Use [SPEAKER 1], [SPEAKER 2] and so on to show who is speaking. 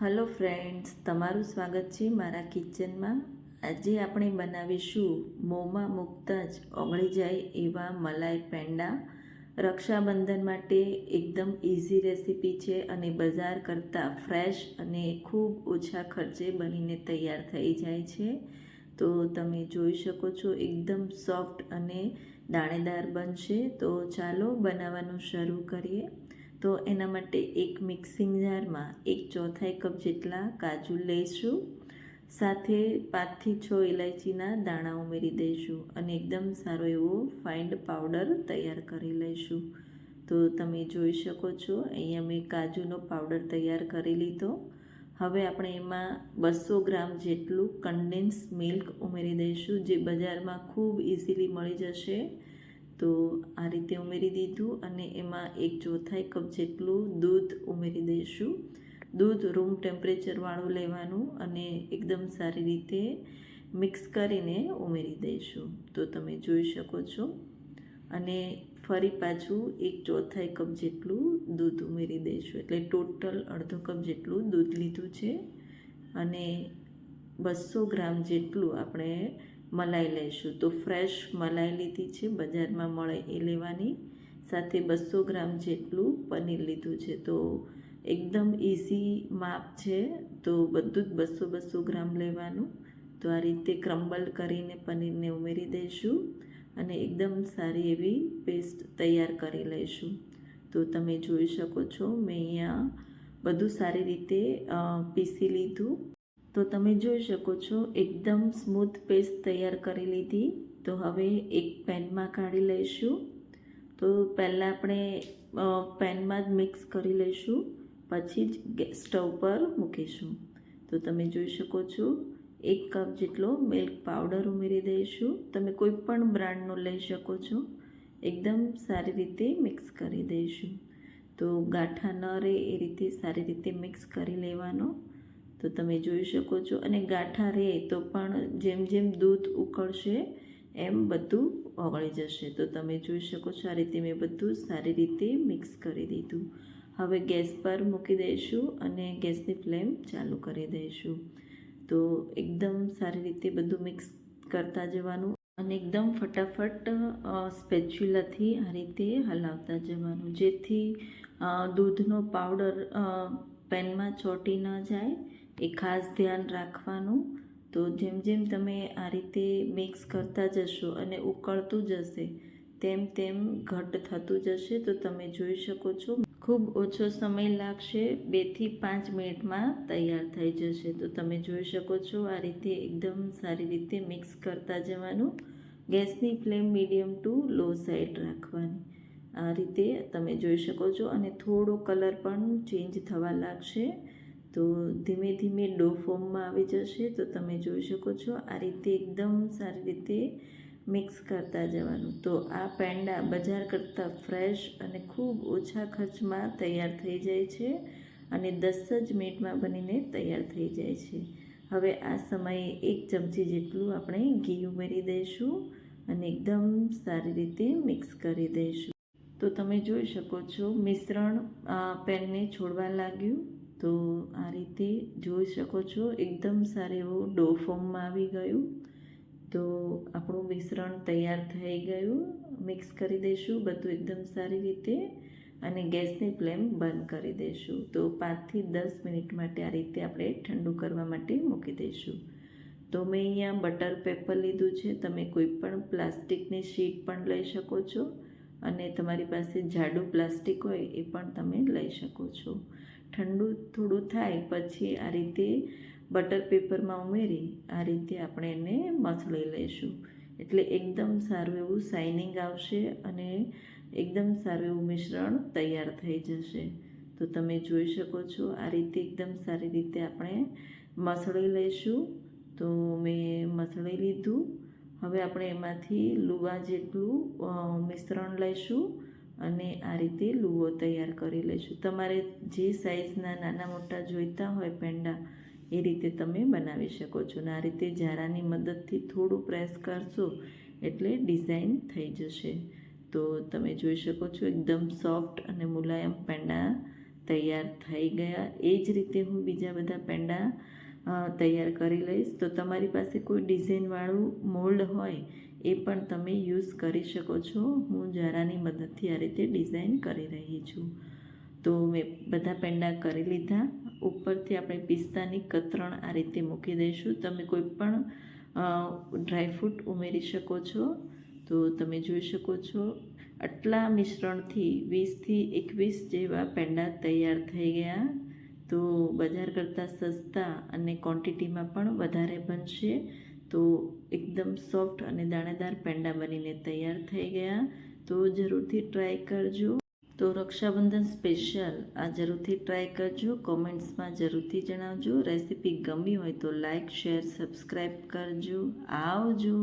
[SPEAKER 1] Hello friends તમારું સ્વાગત છે મારા કિચનમાં આજે આપણે બનાવીશું મોંમાં મૂકતા જ ઓગળી જાય એવા મલાઈ પેંડા. રક્ષાબંધન માટે એકદમ ઇઝી રેસીપી છે અને બજાર કરતાં ફ્રેશ અને ખૂબ ઓછા ખર્ચે બનીને તૈયાર થઈ જાય છે. તો તમે જોઈ શકો છો એકદમ સોફ્ટ અને દાણેદાર બનશે. તો ચાલો બનાવવાનું શરૂ કરીએ. તો એના માટે એક મિક્સિંગ જારમાં એક ચોથાઈ કપ જેટલા કાજુ લઈશું. સાથે પાંચથી છ ઇલાયચીના દાણા ઉમેરી દઈશું અને એકદમ સારો એવો ફાઇન્ડ પાવડર તૈયાર કરી લઈશું. તો તમે જોઈ શકો છો, અહીંયા મેં કાજુનો પાવડર તૈયાર કરી લીધો. હવે આપણે એમાં બસો ગ્રામ જેટલું કન્ડેન્સ મિલ્ક ઉમેરી દઈશું, જે બજારમાં ખૂબ ઇઝીલી મળી જશે. તો આ રીતે ઉમેરી દીધું અને એમાં એક ચોથાઈ કપ જેટલું દૂધ ઉમેરી દઈશું. દૂધ રૂમ ટેમ્પરેચરવાળું લેવાનું અને એકદમ સારી રીતે મિક્સ કરીને ઉમેરી દઈશું. તો તમે જોઈ શકો છો. અને ફરી પાછું એક ચોથાઈ કપ જેટલું દૂધ ઉમેરી દઈશું. એટલે ટોટલ અડધો કપ જેટલું દૂધ લીધું છે. અને બસો ગ્રામ જેટલું આપણે મલાઈ લઈશું. તો ફ્રેશ મલાઈ લીધી છે, બજારમાં મળે એ લેવાની. સાથે બસો ગ્રામ જેટલું પનીર લીધું છે. તો એકદમ ઇઝી માપ છે. તો બધું જ બસો બસો ગ્રામ લેવાનું. તો આ રીતે ક્રમ્બલ કરીને પનીરને ઉમેરી દઈશું અને એકદમ સારી એવી પેસ્ટ તૈયાર કરી લઈશું. તો તમે જોઈ શકો છો, મેં અહીંયા બધું સારી રીતે પીસી લીધું. તો તમે જોઈ શકો છો, એકદમ સ્મૂથ પેસ્ટ તૈયાર કરી લીધી. તો હવે એક પેનમાં કાઢી લઈશું. તો પહેલાં આપણે પેનમાં જ મિક્સ કરી લઈશું. પછી જ સ્ટવ પર મૂકીશું. તો તમે જોઈ શકો છો, એક કપ જેટલો મિલ્ક પાવડર ઉમેરી દઈશું. તમે કોઈ પણ બ્રાન્ડનો લઈ શકો છો. એકદમ સારી રીતે મિક્સ કરી દઈશું. તો ગાંઠા ન રહે એ રીતે સારી રીતે મિક્સ કરી લેવાનો. તો તમે જોઈ શકો છો. અને ગાંઠા રહે તો પણ જેમ જેમ દૂધ ઉકળશે, એમ બધું ઓગળી જશે. તો તમે જોઈ શકો છો, આ રીતે મેં બધું સારી રીતે મિક્સ કરી દીધું. હવે ગેસ પર મૂકી દઈશું અને ગેસની ફ્લેમ ચાલુ કરી દઈશું. તો એકદમ સારી રીતે બધું મિક્સ કરતા જવાનું અને એકદમ ફટાફટ સ્પેચ્યુલાથી આ રીતે હલાવતા જવાનું. જેથી દૂધનો પાવડર પેનમાં ચોંટી ન જાય એ ખાસ ધ્યાન રાખવાનું. તો જેમ જેમ તમે આ રીતે મિક્સ કરતા જશો અને ઉકળતું જશે, તેમ તેમ ઘટ થતું જશે, તો તમે જોઈ શકો છો ખૂબ ઓછો સમય લાગશે બેથી પાંચ મિનિટમાં તૈયાર થઈ જશે. તો તમે જોઈ શકો છો આ રીતે એકદમ સારી રીતે મિક્સ કરતા જવાનું. ગેસની flame medium to low side રાખવાની. આ રીતે તમે જોઈ શકો છો અને થોડો કલર પણ ચેન્જ થવા લાગશે. તો ધીમે ધીમે ડો ફોર્મમાં આવી જશે તો તમે જોઈ શકો છો આ રીતે એકદમ સારી રીતે મિક્સ કરતા જવાનું. તો આ પેંડા બજાર કરતાં ફ્રેશ અને ખૂબ ઓછા ખર્ચમાં તૈયાર થઈ જાય છે અને દસ જ મિનિટમાં બનીને તૈયાર થઈ જાય છે. હવે આ સમયે એક ચમચી જેટલું આપણે ઘી ઉમેરી દઈશું અને એકદમ સારી રીતે મિક્સ કરી દઈશું. તો તમે જોઈ શકો છો મિશ્રણ પેનને છોડવા લાગ્યું. તો આ રીતે જોઈ શકો છો. એકદમ સારું એવું ડો ફોર્મમાં આવી ગયું. તો આપણું મિશ્રણ તૈયાર થઈ ગયું. મિક્સ કરી દઈશું બધું એકદમ સારી રીતે અને ગેસની ફ્લેમ બંધ કરી દઈશું. તો પાંચથી દસ મિનિટ માટે આ રીતે આપણે ઠંડુ કરવા માટે મૂકી દઈશું. તો મેં અહીંયા બટર પેપર લીધું છે. તમે કોઈ પણ પ્લાસ્ટિકની શીટ પણ લઈ શકો છો. અને તમારી પાસે જાડું પ્લાસ્ટિક હોય એ પણ તમે લઈ શકો છો. ઠંડુ થોડું થાય પછી આ રીતે બટર પેપરમાં ઉમેરી આ રીતે આપણે એને મસળી લઈશું. એટલે એકદમ સારું એવું શાઇનિંગ આવશે અને એકદમ સારું એવું મિશ્રણ તૈયાર થઈ જશે. તો તમે જોઈ શકો છો આ રીતે એકદમ સારી રીતે આપણે મસળી લઈશું. તો મેં મસળી લીધું. હવે આપણે એમાંથી લુવા જેટલું મિશ્રણ લઈશું. અને આ રીતે લૂવો તૈયાર કરી લઈશું તમારે જે સાઇઝના નાના મોટા જોઈતા હોય પેંડા, એ રીતે તમે બનાવી શકો છો. અને આ રીતે ઝારાની મદદથી થોડું પ્રેસ કરશો એટલે ડિઝાઇન થઈ જશે. તો તમે જોઈ શકો છો, એકદમ સોફ્ટ અને મુલાયમ પેંડા તૈયાર થઈ ગયા. એ જ રીતે હું બીજા બધા પેંડા તૈયાર કરી લઈશ. તો તમારી પાસે કોઈ ડિઝાઇનવાળું મોલ્ડ હોય એ પણ તમે યુઝ કરી શકો છો. હું જરાની મદદથી આ રીતે ડિઝાઇન કરી રહી છું. તો મેં બધા પેંડા કરી લીધા. ઉપરથી આપણે પિસ્તાની કતરણ આ રીતે મૂકી દઈશું. તમે કોઈ પણ ડ્રાયફ્રૂટ ઉમેરી શકો છો. તો તમે જોઈ શકો છો. આટલા મિશ્રણથી વીસથી એકવીસ જેવા પેંડા તૈયાર થઈ ગયા. તો બજાર કરતાં સસ્તા અને ક્વોન્ટિટીમાં પણ વધારે બનશે. તો એકદમ સોફ્ટ અને દાણેદાર પેંડા બનીને તૈયાર થઈ ગયા. તો જરૂરથી ટ્રાય કરજો. તો રક્ષાબંધન સ્પેશિયલ આ જરૂરથી ટ્રાય કરજો. કોમેન્ટ્સમાં જરૂરથી જણાવજો. રેસીપી ગમી હોય તો લાઇક શેર સબસ્ક્રાઈબ કરજો. આવજો.